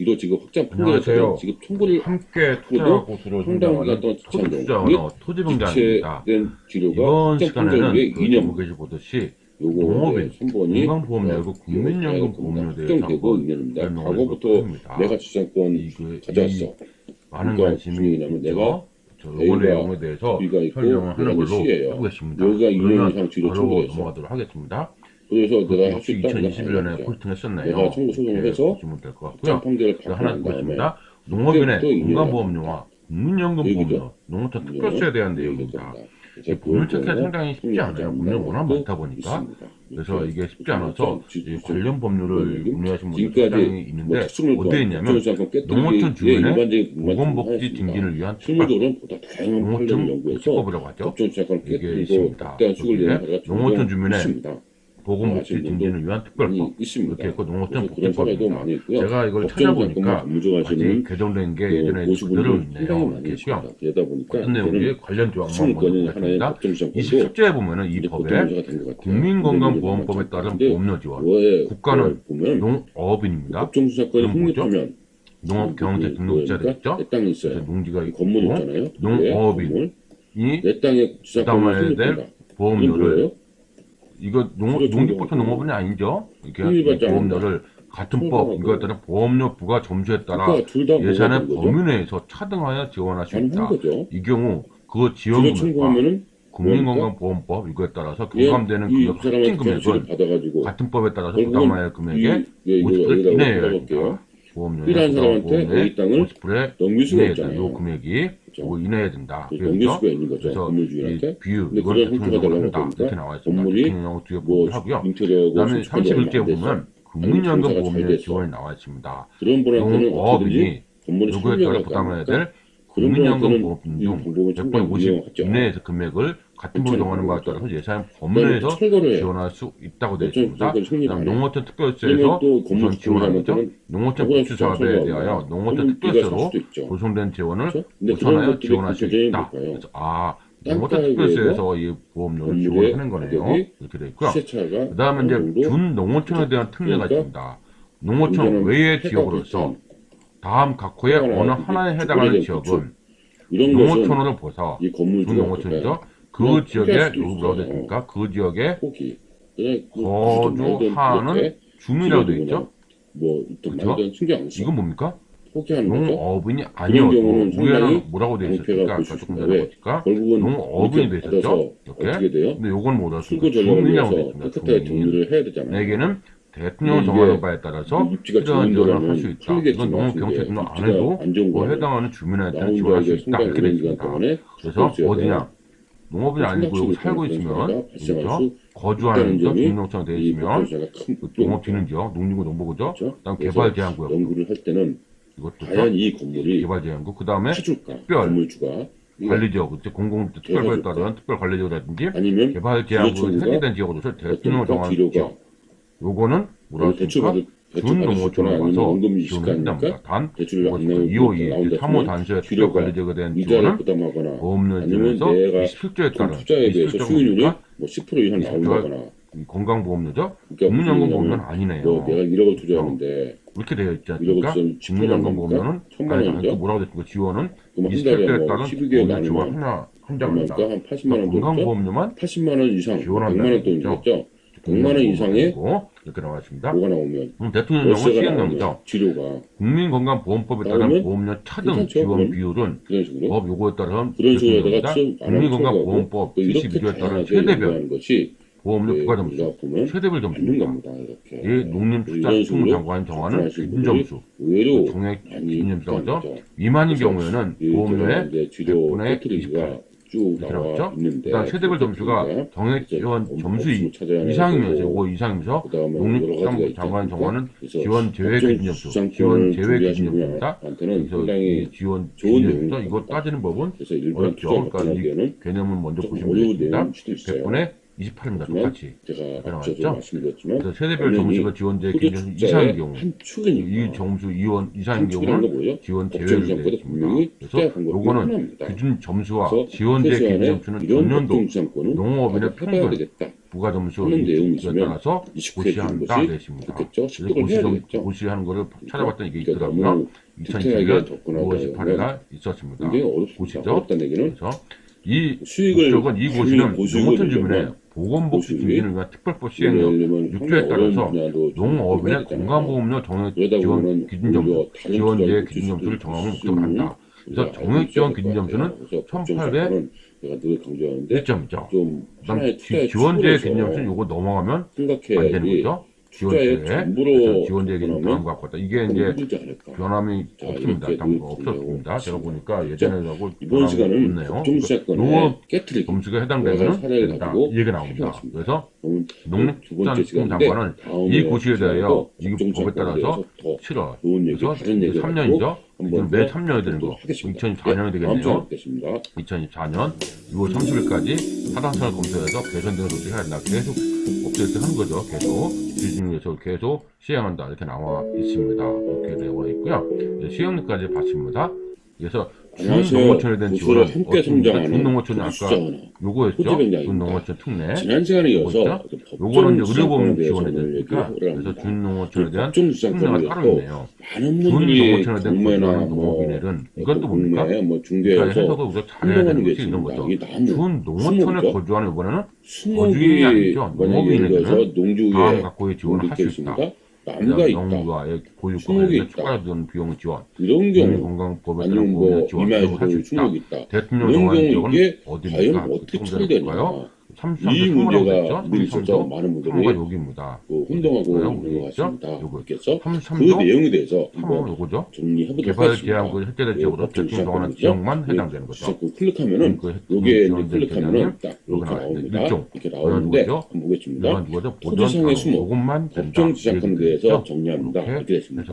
이로 지금 확장 안녕하세요. 지금 총구를 함께 투자하고 들어오신 상당 기간 동안 토지. 기체된 지료가 이번 확장 시간에는 그 이념 보고 계시 보듯이 농업인, 3번이 건강보험료고 국민연금 보험료에 대해서 확정되고 한번 있는데 설명을 과거부터 해보겠습니다. 내가 주장권 이그 가져왔어. 이 많은 그러니까 관심이 중요냐면 있죠. 내가 저 A가 요번 내용에 대해서 B가 있고 설명을 하는 걸로 C예요. 해보겠습니다. 여기가 2년 그러면 이상 뒤로 바로. 넘어가도록 하겠습니다. 그래서 내가 할 수 있다. 2021년에 폴팅 했었네요. 내가 청구 소송을 해서 자, 하나 보겠습니다. 농업인의 건강보험료와 국민연금 얘기죠. 보험료, 농어촌 특별세에 대한 내용입니다. 이 법률 찾기가 상당히 쉽지 않아요. 법률이 워낙 많다 보니까. 그래서 이게 쉽지 않아서 이 관련 법률을 문의하신 분들이 상당히 있는데 어디에 있냐면 농어촌 주민의 보건복지 증진을 위한 판례를 농어촌 특법이라고 하죠. 이게 있습니다. 농어촌 있습니다. 보건복지 증진을 위한 특별법 있습니다. 이렇게 있고 농어촌 복지법입니다. 많이 있고요. 제가 이걸 찾아보니까 아직 개정된 게그 예전에 그대로 있네요. 있고요. 그러다 보니까 어떤 내용이 관련 조항만 먼저 보겠습니다. 법정 주장권도 27조에 보면 은 이 이제 법에. 국민건강보험법에 따른 보험료 지원, 국가는 보면 농업인입니다. 법정 주장권이 그럼 뭐죠? 확립하면 농업 경제 등록자 돼 있죠. 농지가 이 건물 있고 있잖아요. 농업인. 이내 땅에 부담해야 될 보험료를? 이거 농업 그렇죠. 농지포트 농업은이 아니죠. 이렇게 확립하지 보험료를 같은 법. 이거에 따른 보험료 부과 점수에 따라 그러니까 예산의? 범위 내에서 차등하여 지원할 수 있다. 이 경우 그 지원금과 국민건강보험법 이거에 따라서 얘- 경감되는 이 금액 견시를 금액은 받아가지고 같은 법에 따라서 부담할 금액의 이, 예, 이거 50% 여기다가 이내여야 써볼게요. 된다. 필요한 사람한테 이 땅을 50%에 넘길 수가 된다. 요 없잖아요. 금액이. 요거 이내야 된다. 그 넘길? 수가 있는 거죠. 그래서. 이 비율 형태가 대통령으로 되려면 한다. 이렇게 나와 있습니다. 건물이 대통령하고 뒤에 뭐 하고요. 그다음에 수축하지 않으면 31조에 안 돼서 보면 국민연금 보험료. 지원이 나와 있습니다. 그런 분한테는 어떻게든지 건물을 요거에 따라 부담해야? 될 국민연금 분한테는 보험 이중 방법은 100번 상당히 50 유용하죠. 이내에서 금액을 같은 법을 정하는 것에 따라서 예산 해요. 지원할 수 있다고 되어 있습니다. 그다음. 농어촌 건물 우선 지원하는. 지원하면 농어촌 복지 사업에 대하여? 농어촌 있죠. 구성된 지원을 그렇죠? 우선하여 지원할 수 있다. 그래서 아 농어촌 특별세에서 이 보험료를 지원하는 거네요. 이렇게 되어 있고요. 그 다음에 이제 정도 준 농어촌에 대한 특례가 그러니까 있습니다. 농어촌 외의 지역으로서 다음 각호의 해가 어느 하나에 해당하는 지역은 농어촌으로 벗어 이 건물주가 준 농어촌이죠. 그 지역에 뭐라고. 됐습니까? 그 지역에. 그냥 그 거주하는 주민이라고 되어 있죠. 뭐또 그렇죠? 이건 뭡니까? 농업인이 아니어도 위에는 뭐라고 되어 있었을까? 조금. 전에 왜? 보니까 결국은 농업인이 되어 있었죠. 이렇게. 근데 요건? 전략을 주민이라고 되어 있습니다. 주민. 내게는 대통령 근데 정하는 바에 따라서 입지가 필요한 지원을 데라면 할수 있다. 이건 농업 이게 경찰 등록 안 해도 뭐 해당하는 주민한테 나 지원할 수 있다. 이렇게 되어 있습니다. 그래서 어디냐? 농업인이 아니고 여기 살고 있으면 발생할 그렇죠? 수 거주하는 점이 주민등록증 되어 이 있으면 그또 농업진흥지역, 농림구 농보구죠. 그다음 그래서 개발 제한 구역 연구를 할 때는 이것도 과연 이 건물이 개발 제한구. 그다음에 해줄까? 특별 건물주가 이거 관리 지역, 이제 공공 특별법에 따른 특별 관리 지역이라든지 아니면 개발 제한구 기존 해제된 지역으로서 대통령을 정하는 지역. 요거는 뭐라 대출 했습니까? 받을 대출 준 받을 수 있거나 농어촌에 아니면 가서 원금 지원을 이식하니까 한답니다. 단 대출을 안 252, 나온다 3호 하면 단수의 특별 뒤로가 관리지역에 대한 이자를 지원을 부담하거나 보험료에 아니면 대해서 내가 27조에 돈 따른 투자에 대해서 27조가 수익률이 뭡니까? 뭐10% 이상 나온다거나 건강보험료죠? 그러니까 국민연금 무슨 보험료는 얘기냐면 아니네요. 뭐 내가 1억을 투자하는데 이렇게 되어 있지 1억을 않습니까? 투자하면 10% 국민연금 보험료는 천만 아니, 뭐라고 됐습니까? 지원은 그럼 한 27조에 달에 뭐 따른 12개월 보험료 지원 하나 한 장입니다. 얼마니까 한 80만 원 정도 건강보험료만 80만 원 이상 지원한다는 100만 원 돈이겠죠 100만 원 이상의 고 이렇게 나와 있습니다. 뭐가 나오면 그럼 대통령령은 월세가 시행령이죠. 나오면 치료가 국민건강보험법에 따른 나오면 보험료 차등 괜찮죠, 지원? 비율은 그런 식으로 법 요구에 따른 그런 식으로 대통령입니다. 다가 수업 안 하고 국민건강보험법 또 이렇게 72조에 따른 다양하게 최대별 연구하는 것이 보험료 네, 부과 점수, 보면 최대별 맞는 점수입니다. 겁니다 이렇게 이 농림축산식품 장관이 정하는 기준 분들이 점수, 의외로 정액 많이 기준 있다는 점수죠. 거죠. 미만인 그래서 경우에는 이 보험료의 제가 이제 주로 100분의 배터리가 쭉 나와. 있는데 그다음 최대별 그 점수가 배터리가 정액 이제 지원 업- 점수 이상이면서 이거 이상이면서 않습니까? 정하는 그래서 지원 제외 법정 기준 점수, 주장권을 지원 제외 준비하신 기준 점수입니다. 분한테는 그래서 지원 좋은 기준 점수 내용입니다. 이거 따지는 법은 어렵죠. 그러니까 이 개념을 먼저 좀 보시면 되겠습니다. 있어요. 100분의 28입니다. 하지만 똑같이. 제가 앞서도? 말씀드렸지만 그래서 세대별 당연히 점수가 지원 제외 후조 기준 이상인 경우 한이 점수 이원 이상인 경우는? 지원 제외를. 분명히 그래서 요거는. 기준 점수와 그래서 지원 제외 기준 점수는 전년도 농업인의 평균. 부가 점수에 내용이 있으면 따라서 고시한다 되십니다. 그래서 고시. 고시하는 거를 찾아봤더니 이게 그러니까 있더라고요. 너무 디테일하게 2012년 접근하다 5월 18일 날 있었습니다. 굉장히 어렵습니다. 고시죠. 그래서 이 수익을 목적은 이 고시는 농어촌 주민의 보건복지 위한 특별법 시행령 이러려면 육조에 상당히 어려운 따라서 되잖아요. 건강보험료 정액 그러다 지원 보면은 기준 점수, 오히려 다른 지원제 투자를 기준 점수를 줄 정하면 수 목적을 한다. 그래서 우리가 정액 알고 지원 있어야 기준 될것 점수는 같아요. 그래서 1800 법정사건은 제가 늘 강조하는데 1점이죠. 좀 그다음 하나의 투자의 지원제 축으로서 기준 점수는 요거 넘어가면 안 되는 거죠. 지원제, 전부로 그래서 지원제 기준 접근하면 변함 갖고 왔다. 이게 좀 이제. 변함이 자, 없습니다. 없었습니다. 제가 보니까 예전에하고 이번 시간은 없네요. 깨트리기 점수가 여러 해당되면 사례를. 가지고 이 얘기가 나옵니다. 그래서 두 번째 시간인데 다음에 이 고시에 대하여 이 법에 따라서 대해서 더 7월 좋은 얘기, 그래서 다른 얘기를 3년이죠. 한번 매더 3년이 되는 거. 또 하겠습니다. 2004년이 다음 되겠네요. 시간에 뵙겠습니다. 2024년 6월 30일까지 사당선을 검토해서 개선되는 조치를 해야 된다. 계속 업데이트 하는 거죠. 계속 기준에서 계속 시행한다. 이렇게 나와 있습니다. 이렇게 되어 있고요. 네, 시행률까지 봤습니다. 그래서 안녕하세요. 대한 고수로 함께? 성장하는 준농어촌이 아까 수자원화. 요거였죠. 준농어촌 특례. 지난 시간에 이어서? 그 요거는 이제 의료보험 얘기를 그래서. 준농어촌에 대한 특례가 따로 또 있네요. 많은 분들이 경매나 보조하는 뭐 농업인들은 이건 또 뭡니까? 뭐 중개에서 해석을 우리가 잘해야 되는 게 것이 있습니다. 거죠. 준농어촌에? 거주하는 이번에는 거주인이 아니죠. 들어서 다음 각고의 지원을 할 수 있다. 나무가 있다. 대한 있다. 추가로 드는 비용 지원, 이런 경우 건강법에 따른 뭐 보험료 지원 이마에서 할수 있다. 대통령 이런 정한 경우 지역은 이게 어디입니까? 과연 어떻게 처리되냐. 33조 이 3호라고 문제가. 늘 33조 많은 3호가 분들이 여기입니다. 그 혼동하고 요거요, 있는 것? 같습니다. 요거. 그래서 그 33조 내용에 대해서 3호 한번 요거죠. 정리해보도록 개발 법정 대통령 정하는 시작하는데요. 지역만 네, 해당되는 거죠. 그 클릭하면은 그 요게 이제 클릭하면은 딱 이렇게. 나옵니다. 이렇게 나오는데? 한번 보겠습니다. 토지상의 수목. 법정 이렇게 대해서. 정리합니다. 이렇게 됐습니다.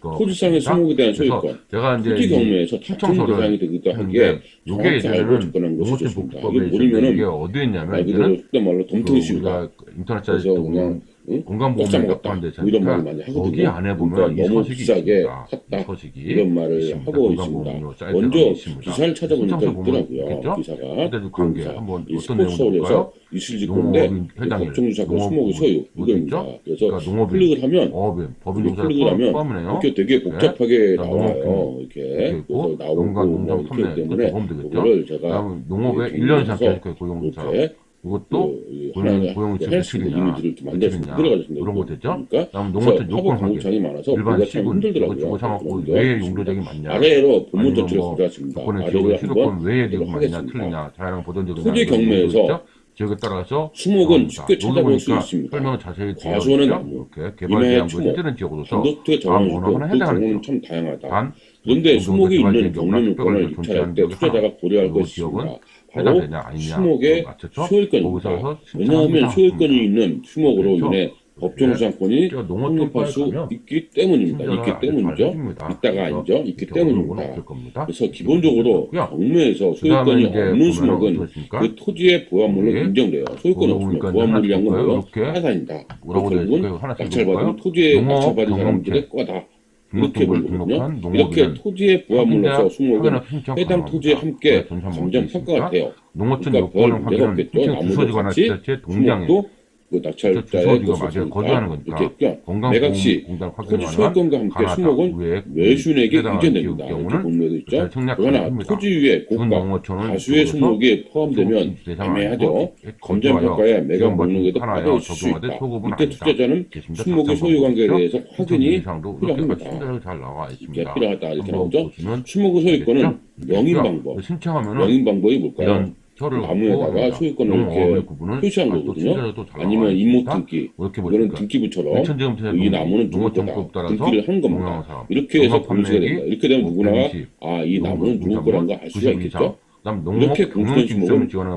토지상의. 수목에 대한 소유권, 제가 이제 토지 이 경매에서 신청서를 대상이 되기도 하기에 정확히 알고 접근한 것이 좋습니다. 모르면은 어디에 있냐면 그대로 속된 말로 그 덤탱이 씌우다. 인터넷 사이트 그냥 응? 건강 보험을 깜짝 갖고 놀랐다. 하는 이런 말을 많이 하거든요. 거기 안에 보면 그러니까 이 너무 비싸게. 샀다. 이런 말을 있습니다. 하고 있습니다. 먼저. 기사를 찾아보니까 있더라고요. 기사가 관계. 한번 이 볼까요? 스포츠 서울에서 이슬직 건데 법정사건 농업 수목의 소유 이거입니다. 그래서 그러니까 클릭을 하면 법인 클릭을 하면. 이렇게 되게 복잡하게 자, 나와요. 이렇게 나오고 뭐 이렇기 때문에. 그거를 제가 네, 1년 이상 정리해서 계속 고용사 이렇게 이것도 그 고용- 하나 고용을 할수 있는 지급이냐, 이미지를 좀 만들어서 지급이냐, 들어가겠습니다. 그런 거 됐죠? 그러니까 다음 농어촌 요건 공장이 많아서 일반 시군 힘들더라고요. 이거 주고 사먹고 그런데 왜 용도적이 맞냐 아래로 본문 전체를 뭐 가져왔습니다. 조건의 수도권 외에 보도록 지역이 맞냐. 틀리냐 다양한 보존적인 토지 경매에서 지역에 따라서 수목은. 쉽게 찾아볼 수 보니까 있습니다. 설명을 자세히 과수원은. 나무, 이렇게 개발 임야의 제한구 추모, 해제된 지역으로서 다음 그 해당하는 지역. 참 다양하다. 단 그런데 그 수목이 있는 경매물건을 지역과 입찰할 때 투자자가 고려할 그 것이 있습니다. 바로 수목의? 소유권입니다. 왜냐하면. 소유권이 있는 수목으로 그렇죠. 인해 법정수상권이 농업 성립할 수 있기 때문입니다. 있기 때문이죠. 있다가 아니죠. 있기 때문입니다. 그래서 기본적으로. 경매에서 소유권이 이제 없는 수목은? 그 토지의 보안물로 예. 인정돼요. 소유권이 없으면 보안물이란 건 뭐예요? 되어 결국은 낙찰받은? 토지에 낙찰받은. 사람들의 거다. 이렇게. 등록한 이렇게 토지의 보안물로서 수목은 해당 토지에. 함께 네, 감정 모델이 평가가 돼요. 농어촌 그러니까 요건을 나무도 주소지가 같이 자체 동장에 그저 낙찰자의 맞아요. 쓰니까 거주하는 거니까. 이렇게 있고요. 매각시 토지 소유권과 함께 수목은 이전됩니다. 지역 이렇게 본문에도 있죠. 그러나. 토지 위에 고가 다수의 수목이 포함되면 애매하죠. 검정 평가에 매각 목록에도 빠져 있을 수 있다. 이때 투자자는 수목의 소유 관계에 대해서 확인이 필요합니다. 이게 있습니다. 필요하다 이렇게 나오죠. 수목의 소유권은? 명인 그러니까 방법. 명인 방법이 뭘까요? 표를 나무에다가 소유권을 농업의 이렇게 표시한 거거든요. 아니면 나와 임목 있습니다. 등기. 이렇게 이거는 등기부처럼 이 나무는 누구 거다. 농어촌법 따라서 등기를 한 겁니다. 이렇게 해서 공시가 된다. 이렇게 되면 누구나 백십, 아이 나무는 누구 거라는 걸알 수가 있겠죠. 이렇게 법률에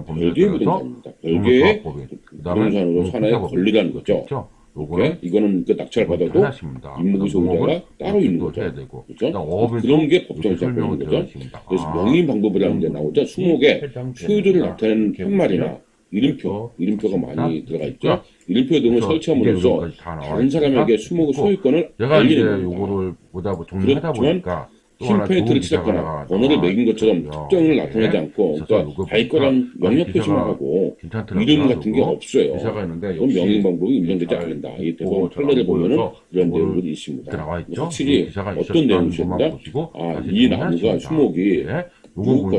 별개의 부동산입니다. 별개의 부동산으로 산하의 권리라는 거죠. 요거는 이거는 그 낙찰 받아도 하나씩입니다. 임목의 소유자가 따로 있는 또 거죠. 해야 되고 그렇죠? 그런 게 이렇게 법정 설명을 사건인 되어 거죠. 있습니다. 그래서 아, 명인 방법이라는 게 나오죠. 수목에 해당 소유주를. 나타내는 이렇게 편말이나 보시면 이름표, 이름표가 많이. 들어가 있죠. 이름표 등을 그래서 설치함으로써 이게 여기까지 다 나와 다른 사람에게. 수목의 소유권을 제가 이제 알리는 겁니다. 요거를 보다 보- 정리하다 실패에 들이치거나 번호를 매긴 것처럼 특정을 나타내지 않고 그러니까 가입과랑 명령 표시만 하고 이름 같은 게 없어요. 그럼 명령 방법이 인정되지 않는다. 이 대법원 판례를 보면 이런 내용들이 있습니다. 확실히 어떤 내용이었나? 아, 이 나무가 수목이 그러니까 누구 거다.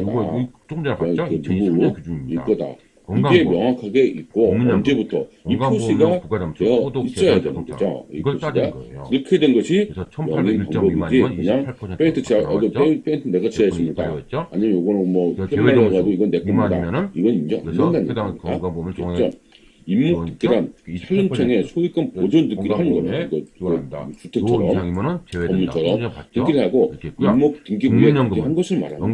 누구, 누구, 누구, 누구, 누구, 누구, 누구, 누구, 이게 명확하게 있고 언제부터 이 표시가 되어 있어야 되는 거죠. 이걸 따지는 거예요. 이렇게 된 것이 명확한 방법이지 그냥 페인트 제어, 페인트 내가 제가 지했습니다. 아니면 이거는 뭐 이거 제외 가도 이건 내 겁니다. 이건 인정. 그래서 된다는 건강보험을 정해 임목득한 28% 소유권의 소유권 보존 듣기를 하는 거예요. 그 주택처럼, 건물처럼 등기를 하고 임목 등기 후에 등기한 것을 말합니다.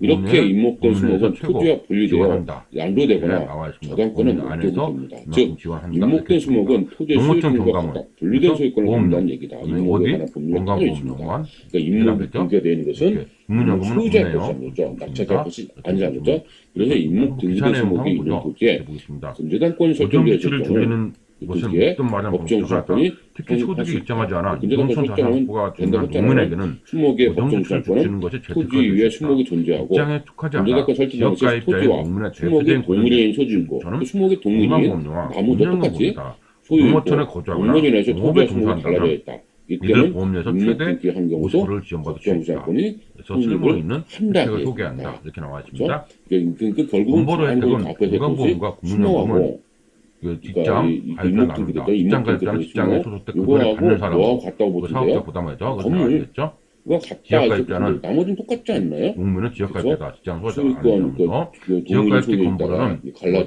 이렇게 임목권 수목은 토지와 분류되어 양도 되거나 저당권은 안에서 즉 임목권 수목은 토지의 소유권과 각각 분류된 소유권을 갖는다는 얘기다. 이 어디? 공감법령원 그러니까 임목이 등기되는 것은 소유자의 것이죠. 낙찰자 것이 아니지 않죠. 그래서 임목 등기된 수목이 있는 토지에 전재단권이 설정되어 있을 경우 이것은 어떤 말이나 법정 소송이 특히 소득이 그 입증하지 않아 이동성 자산보가 중요한 농민에게는 수목의 법정 소송은 토지 위에 수목이 존재하고 전자대가 설치된 것이 토지와 수목이 동물인 소지이고 수목이 동물인 나무도 똑같이 소유이고 농어촌에서 토지와 수목이 달라져 있다. 이들 보험료에서 최대 5%를 지원받을 수 있다. 그래서 쓸모 있는 혜택을 소개한다. 이렇게 나와 있습니다. 그러니까 결국은 보험료 혜택은 건강보험과 국민연금을 이거 직장 그러니까 발표 납니다. 직장 발표랑 직장에 소속된 그분을 받는 사람, 뭐하고 같다고 그 보시면 돼요. 사업자 부담하죠. 건물. 그죠? 가 같다. 지역가입자는 나머지는 똑같지 않나요? 공무는 지역가입자다. 직장 소장 아니면 지역가입자 건물은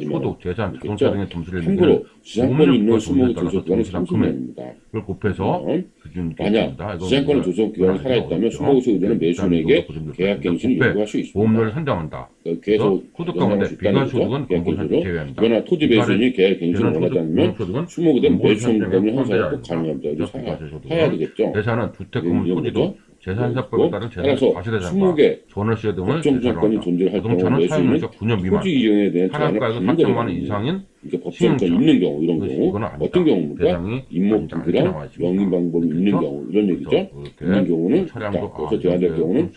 소득, 재산, 자동차 등의 점수를 매기는 공무는 있는 수목의 조정 기간이 30년입니다. 그걸 곱해서 네. 기준 만약 지상권의 조정 기간이 살아있다면 수목의 소유자는 매수인에게 계약갱신을 요구할 수 있습니다. 보험료를 산정한다. 그 그래서 소득 가운데 비과소득은 공고사를 제외합니다. 그러나 토지 매수인이 계약갱신을 원하지 않으면 수목에 대한 매수인 금융 행사가 꼭 가능합니다. 이래서 사야 되겠죠. 재산은 주택, 예, 건물, 토지도 재산세법에 네, 따른 재산 과실회장과 20개 존월세 등을 법정 사건이 존재할 경우 부동산은 사용면적 9년 미만. 토지 이용에 대한 차량가액은 3천만 원 이상인 이게 법정가 있는 경우 이런 경우 어떤 경우입니까? 임목구비랑 영입 방법이 있는 경우 이런 얘기죠. 있는 경우는 있다. 그래서 제한될 경우는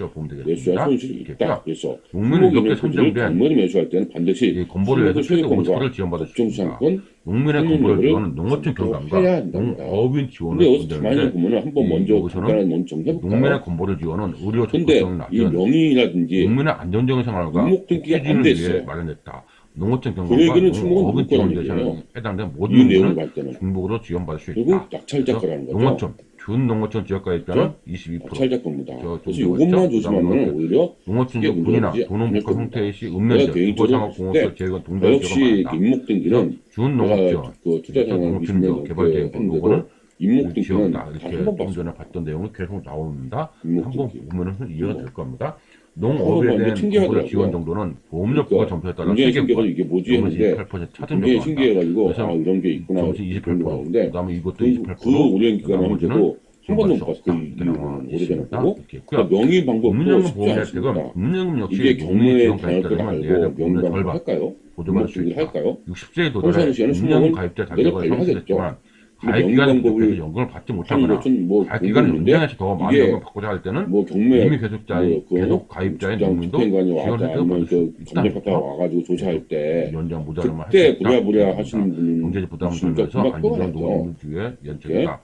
매수할 손실이 있다. 그래서 공목인의 소지를 정면히 매수할 때는 반드시 건보를 세금과 법정상권 농민의 건보를 지원은 농어촌 경감과 농어민 지원을 근데 여기서 가만히 보면 한번 먼저 간단한 원정 해볼까요? 농민의 건보를 지원은 의료 접근성 낮은 농민이라든지 농민의 안정적인 생활과 목등기가 안 됐어요. 마련했다. 농어촌 경로가 농업은 뭐 지원대상에 해당되는 모든 내용을 중복으로 지원받을 수 있다. 낙찰작가라는 거죠. 농어촌, 준농어촌 지역가의 입장은 22%. 낙찰작가입니다. 저, 그래서 이것만 조심하면 오히려 농어촌 지역 군이나 도농북과 홍태시 읍면지역, 국어상업공업소 제외가 동전 역시 임목등기는 준농업지원, 농어촌 개발대역 요거는 임목등기는 이렇게 좀 전에 봤던 내용이 계속 나옵니다. 한번 보면 은 이해가 될 겁니다. 농업에 뭐 대한 정부의 지원 어. 정도는 보험료가 점수에 따라 굉장히 신기해가지고 이게 뭐지 했는데 8% 차등 신기해가지고 아 이런 게 있구나 점수 28% 그다음에 이것도 28% 그, 오랜 그 기간 한 번도 못 봤어 그 오래된 명의 방법도 쉽지 않습니다. 이게 경매에 가입자를 말고 명의 방법 할까요? 보조만 할까요? 60세에 도달해 운영 가입자 자격을 상실했지만 연금 법을 연금을 받지 못하거나 뭐 기간을 연장해서 더 많은 연금 받고자 할 때는 뭐 경매 이미 계속자 뭐 계속 가입자의 주민도 지원을 아니면 저 경매파가 와가지고 조사할 때 연장 보장을 그때 부랴부랴 하시는 분은 경제적 부담을 줄여서 안정 노동 주에 연체가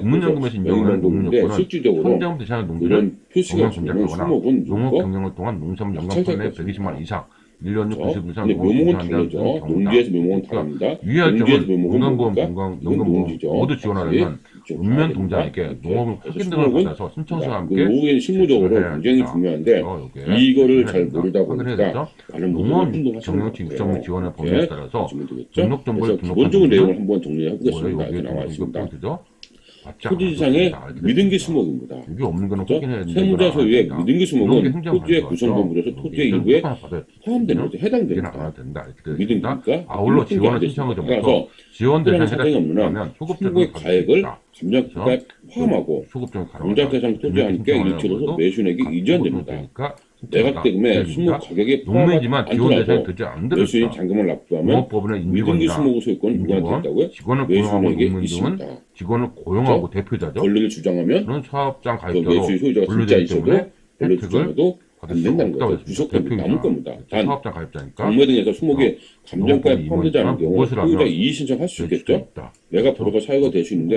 국민연금에서 인정하는 노동 요건은 현장 대상의 농지를 경영 전작하거나 농업 경영을 통한 농산물 연간 판매 120만 이상 1년 95상 그렇죠. 묘목은 다르죠. 농지에서 묘목은 다릅니다. 유의할 점은 농간보험, 농간, 농간보험 모두 지원하려면 읍면 동자에게 농업을 확인 등을 받아서 신청서와 그 함께 농업은 실무적으로 굉장히 중요한데 그렇죠. 이거를 잘 모르다 보니까 많은 농업 정량팀 육성을 지원할 범위에 네. 따라서 등록 정보를 등록한 기본적인 내용을 한번 정리해보겠습니다. 나와 있습니다. 토지지상에 믿은 게 숨어 있는 거다. 이게 없는 거는 확인해야 되는 세무자서 위에 믿은 게 숨어 있는 토지의 구성건물에서 토지의 일부에 포함되는 거죠. 해당되는 거다. 된다. 믿은 거니까 아울러 지원을 신청을 좀 따라서 지원 대상 사정이 없는 소급자의 가액을 감정가액 포함하고 감정 대상 토지와 함께 일치로서 매수액이 이전됩니다. 매각 대금에 수목 가격에 농매지만 포함하지 지원 대상이 않더라도 되지 데다 잔금을 납부하면 위등기 임직원이나 수목의 소유권은 누구한테 있다고요? 직원을 고용하고 농민 등은. 직원을 고용하고 그렇죠? 대표자죠. 권리를 주장하면 그런 사업장 그 가입자로 분류되기 때문에 혜택을 안 된다는 거죠. 대표이사, 남을 겁니다. 단 사업자 가입자니까 공모 등에서 수목의 감정가에 포함되지 않은 경우 소유자 이의 신청할 수 있겠죠. 내가 보러가 사유가 될 수 있는데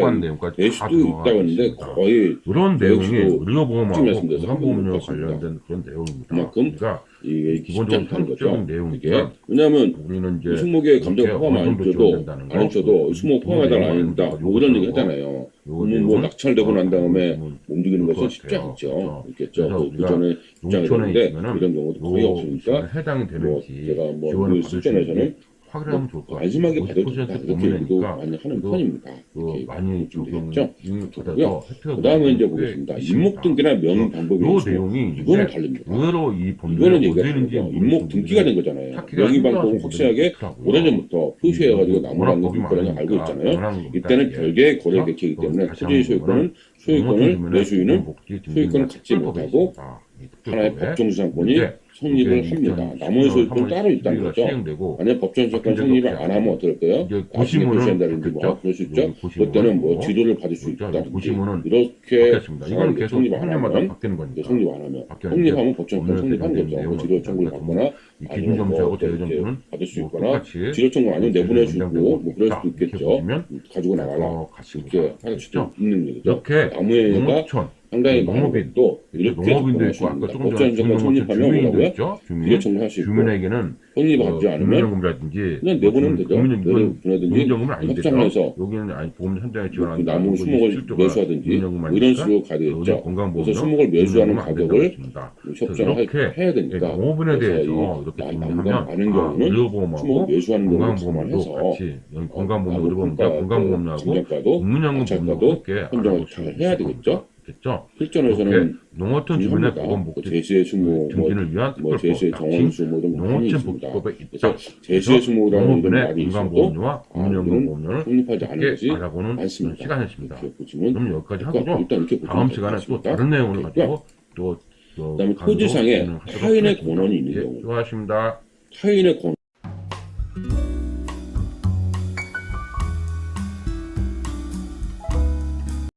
될다 수도 있다고 했는데. 거의 저 내용이 의료보험하고 건강보험료 관련된 그런 내용입니다. 그만큼 그러니까 이게 기본적으로 않다는 거죠. 상식적인 이게 내용이니까 왜냐하면 우리는 이제 수목의 감정 포함 안 줘도 안 줘도 그 수목 포함하다는. 뭐 이런 얘기 하잖아요. 그러면 뭐 낙찰되고 난 다음에 움직이는 그럴 것은 것 쉽지 같아요. 않죠. 그렇죠. 있겠죠. 그래서 그 전에 입장이 농촌에 되는데 있으면은 이런 경우도 거의 요 없으니까 해당이 뭐 되는지 제가 뭐 지원을 그 받을 수 있는지 확인을 하면 좋을 것 같아요. 50% 있다. 이렇게 얘기도 많이 하는 이거 편입니다. 그 많이 좀 적용 되겠죠? 받아서 그 다음에 이제 꽤 보겠습니다. 있습니다. 임목 등기나 명의 방법이 요 내용이 이거는 다릅니다. 의외로 이 법률에 이거는 얘기가 어디는지 다르죠. 임목 등기가 된 거잖아요. 찾기가 명의 힘들어하시는 방법은 확실하게 오래전부터 표시해가지고 워낙 나무라는 물건을 알고 있잖아요. 이때는. 별개의 거래 또 때문에 토지 소유권은 소유권을 복지 소유권을 갖지 못하고 하나의 특별법에 법정 수상권이 근데 성립을 이게 합니다. 2010년 나머지 소유권 3월 따로 있다는 11일에 거죠. 시행되고 만약 법정 바뀐 적이 성립을 안 하면 어떨 거예요? 이제 나중에 고시문은 표시한다든지 뭐. 그럴 수 있죠. 그때는 뭐뭐 지도를 받을 수 그렇죠. 있다든지 이렇게 바뀌었습니다. 이건 계속 성립 안 3년마다 하면 바뀌는 거니까. 성립 안 하면 바뀌었는데 성립하면 법정권 법률에 성립한 대한 거죠. 내용은 지도 청구를 받거나 이 아니면 기준점수하고 뭐 대여점수는 받을 수 뭐 있거나 똑같이 지도 청구 아니면 있고 연장되고 뭐 그럴. 수도 이렇게 있겠죠. 보시면 가지고 나가라 어. 이렇게 할 수도? 있는 얘기죠. 이렇게 나무에가 농어촌 상당히 많은 농업인, 것도 이렇게 농업인도 접근할 있고 수 아까 있습니다. 조금 법정 전에 수사권 주민농어촌 성립하면 주민도 뭐라고요? 있죠. 주민 비례 청구할 수 있고 주민에게는 성립하지 어, 않으면 국민연금이라든지 그냥 내보내면 되죠. 국민연금은 내보내든지 국민연금은 아닌데 협상을 해서 여기는 아니 보험 현장에 그 지원한다. 나무 수목을 매수하든지 뭐 이런 식으로 가야 되겠죠. 그래서 수목을 매수하는 가격을 협상을 하- 이렇게 해야 되니까 그래서 대해서 이 이렇게 나- 정리하면 남과 많은 아, 경우는 의료보험하고 같이 여기 건강보험 평가 건강보험하고 국민연금 보험도 함께 수 해야 되겠죠. 겁니다. 겠죠. 필전에서는 농어촌 주민의 중요합니다. 보건 그 복지 제시의 수목 뭐, 증진을 위한 뭐 제시의 정원수 뭐 많이 농어촌. 복지법에 있다. 제시의 이런 농업인의 말이 있어도 건강보험료와 아, 국민연금 이건 보험료를 성립하지 않은 것이 알아보는. 시간이었습니다. 그럼 여기까지 하고요. 다음 될 시간에 것 또. 다른 내용을 가지고 또, 또 그다음에 토지상에 타인의. 권한이 있는 예, 경우 수고하셨습니다. 타인의 권